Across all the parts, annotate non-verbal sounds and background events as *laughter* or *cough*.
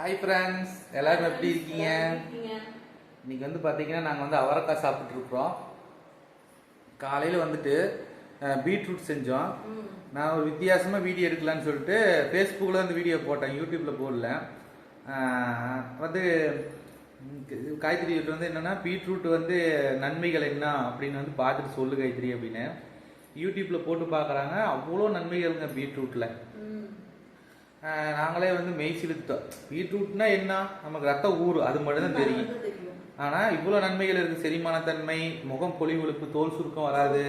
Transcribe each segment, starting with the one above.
Hi friends எல்லாரும் எப்படி இருக்கீங்க? இன்னைக்கு வந்து பார்த்தீங்கன்னா நாங்கள் வந்து அவரைக்காய் சாப்பிட்ருக்குறோம் காலையில் வந்துட்டு பீட்ரூட் செஞ்சோம். நான் ஒரு வித்தியாசமாக வீடியோ எடுக்கலான்னு சொல்லிட்டு ஃபேஸ்புக்கில் வந்து வீடியோ போட்டேன் யூடியூப்பில் போடல. வந்து கிட்ட வந்து என்னென்னா பீட்ரூட் வந்து நன்மைகள் என்ன அப்படின்னு வந்து பார்த்துட்டு சொல்லு காயத்ரி அப்படின்னு. யூடியூப்பில் போட்டு பார்க்குறாங்க. அவ்வளோ நன்மைகள்ங்க பீட்ரூட்டில் நாங்களே வந்து மெய் சிலுத்தோம் பீட்ரூட்னா என்ன? நமக்கு ரத்த ஊறு அது மட்டும் தான் தெரியும். ஆனா இவ்வளவு நன்மைகள் இருக்கு. செரிமானத்தன்மை முகம் பொலிவெழுப்பு தோல் சுருக்கம் வராது.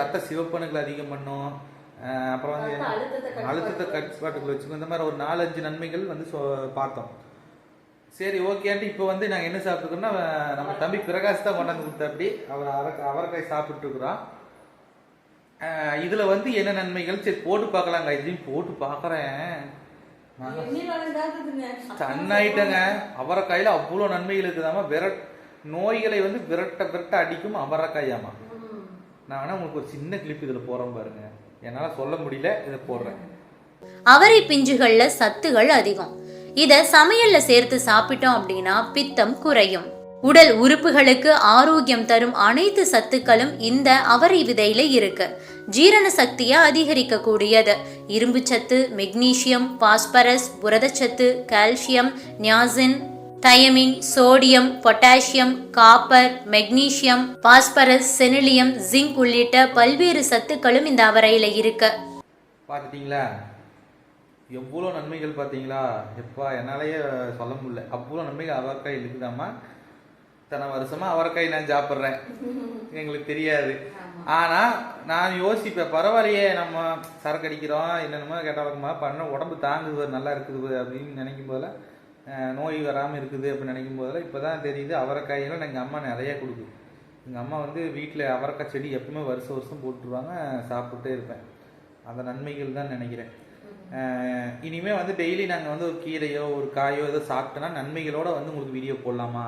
ரத்த சிவப்பணுக்கள் அதிகம் பண்ணும். அப்புறம் வந்து? அழுத்தத்தை கட்டுப்பாட்டுக்குள்ள வச்சுக்கணும் இந்த மாதிரி ஒரு நாலஞ்சு நன்மைகள் வந்து பார்த்தோம். சரி ஓகேன்ட்டு இப்போ வந்து நாங்கள் என்ன சாப்பிட்டுருக்கோம்னா நம்ம தம்பி பிரகாஷ் தான் கொண்டாந்து கொடுத்தாப்படி அவர் அவரை அவரைக்காய் சாப்பிட்டு இருக்கிறோம் இதுல வந்து என்ன நன்மைகள்? சரி போட்டு பார்க்கலாங்க. இதையும் போட்டு பார்க்கறேன். சன்னாயிட்டங்க அவரைக்காயில அவ்வளோ நன்மைகள் இருக்குதாமா விரட் நோய்களை வந்து விரட்ட விரட்ட அடிக்கும் அவரைக்காயாமா நான் வேணா உங்களுக்கு ஒரு சின்ன கிளிப் இதுல போறேன் பாருங்க. என்னால சொல்ல முடியல இதை போடுறேன். அவரை பிஞ்சுகள்ல சத்துகள் அதிகம். இத சமையல்ல சேர்த்து சாப்பிட்டோம் அப்படின்னா பித்தம் குறையும். உடல் உறுப்புகளுக்கு ஆரோக்கியம் தரும் அனைத்து சத்துக்களும் இந்த அவரை விதையில இருக்கு. ஜீரண சக்தியை அதிகரிக்க கூடியது இரும்பு சத்து மெக்னீசியம் பாஸ்பரஸ் புரதச்சத்து calcium niacin thiamine sodium potassium copper magnesium phosphorus selenium zinc உள்ளிட்ட பல்வேறு சத்துக்களும் இந்த அவரையில இருக்கு. பார்த்துட்டீங்களா? எவ்வளோ நன்மைகள் பார்த்தீங்களா? எப்பா என்னாலேயே சொல்ல முடியல. அவ்வளோ நன்மைகள் அவரைக்காய் இருக்குதாம்மா? இத்தனை வருஷமா அவரைக்காய் நான் சாப்பிட்றேன். *laughs* எங்களுக்கு தெரியாது. ஆனா நான் யோசிப்பேன் பரவாயில்லையே நம்ம சரக்கு அடிக்கிறோம் என்னென்னமோ கேட்டாலுமா பண்ண உடம்பு தாங்குது நல்லா இருக்குது அப்படின்னு நினைக்கும் போதில் நோய் வராமல் இருக்குது அப்படின்னு நினைக்கும் போதில் இப்போ தான் தெரியுது அவரைக்காயெல்லாம் எங்கள் அம்மா நிறைய கொடுக்குது. எங்கள் அம்மா வந்து வீட்டில் அவரைக்காய் செடி எப்பவுமே வருஷம் வருஷம் போட்டுருவாங்க சாப்பிட்டுட்டே இருப்பேன். அந்த நன்மைகள் தான் நினைக்கிறேன். இனிமே வந்து டெய்லி நாங்கள் வந்து ஒரு கீரையோ ஒரு காயோ ஏதோ சாப்பிட்டோன்னா நன்மைகளோட வந்து உங்களுக்கு வீடியோ போடலாமா?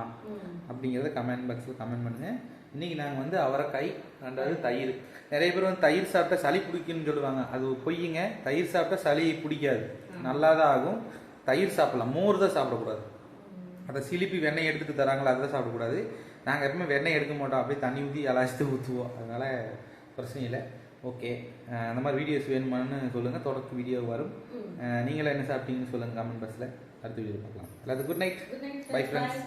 அப்படிங்கிறத கமெண்ட் பாக்ஸில் கமெண்ட் பண்ணுங்க. இன்னைக்கு நாங்கள் வந்து அவரைக்காய் ரெண்டாவது தயிர். நிறைய பேர் வந்து தயிர் சாப்பிட்டா சளி பிடிக்குன்னு சொல்லுவாங்க. அது பொய்யுங்க தயிர் சாப்பிட்டா சளி பிடிக்காது. நல்லா தான் ஆகும். தயிர் சாப்பிடலாம். மோர் தான் சாப்பிடக்கூடாது. அதை சிலிப்பி வெண்ணெய் எடுத்துட்டு தராங்களா அதை சாப்பிடக்கூடாது. நாங்கள் எப்பவுமே வெண்ணெய் எடுக்க மாட்டோம். அப்படியே தண்ணி ஊற்றி அலாச்சிட்டு ஊற்றுவோம் அதனால பிரச்சனை இல்லை. ஓகே. அந்த மாதிரி வீடியோஸ் வேணுமான்னு சொல்லுங்கள் தொடர்ந்து வீடியோ வரும். நீங்களும் என்ன சாப்பிட்டீங்கன்னு சொல்லுங்கள் கமெண்ட் பாக்ஸில் அடுத்த வீடியோ பார்க்கலாம். எல்லாத்துக்கும் குட் நைட் பை ஃப்ரெண்ட்ஸ்